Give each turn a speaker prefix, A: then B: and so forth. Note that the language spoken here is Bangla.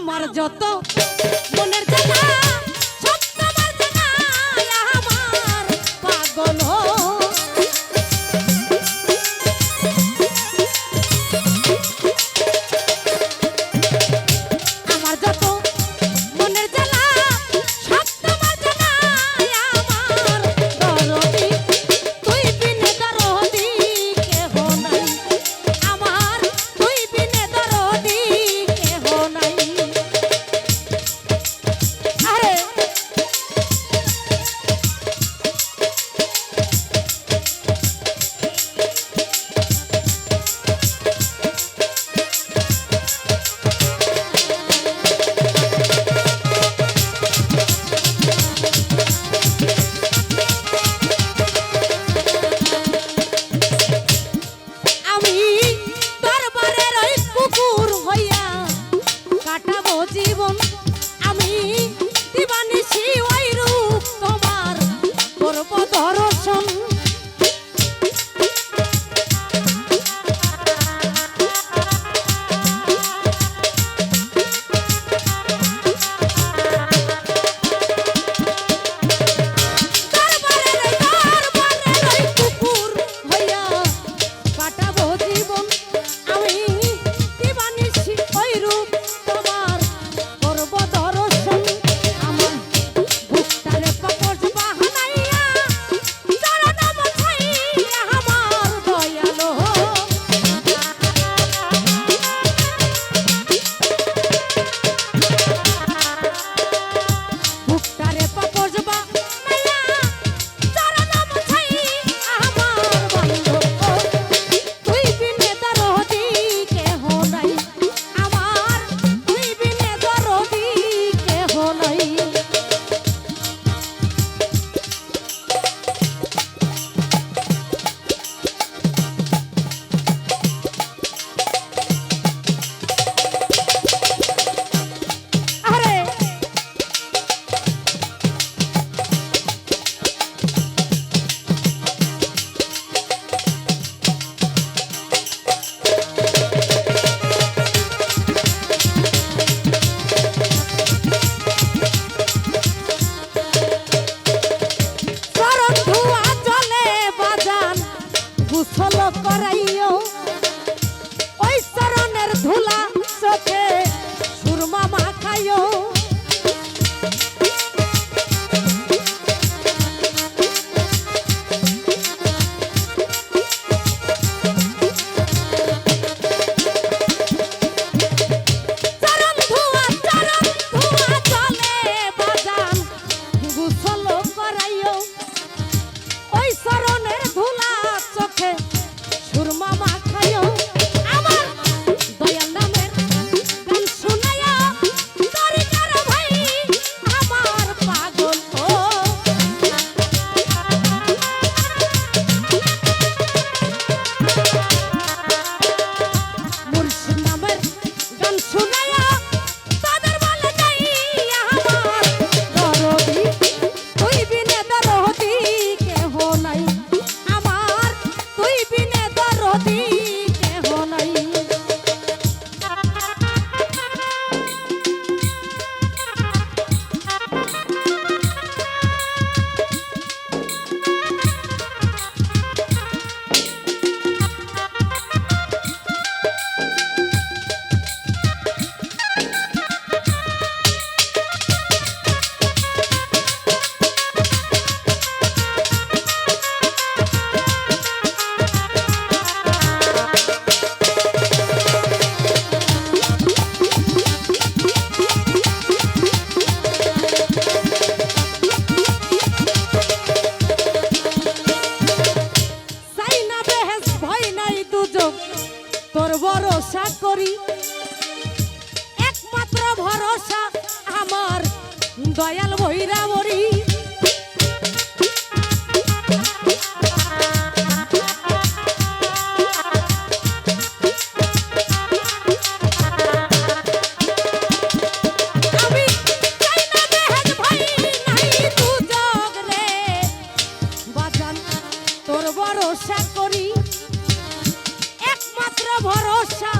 A: আমার যত মনের জ্বালা কাটাবো জীবন। আমি দিবানি শিও contigo. করি। একমাত্র ভরসা আমার দয়াল ভৈরাবরী। ভরসা করি। একমাত্র ভরসা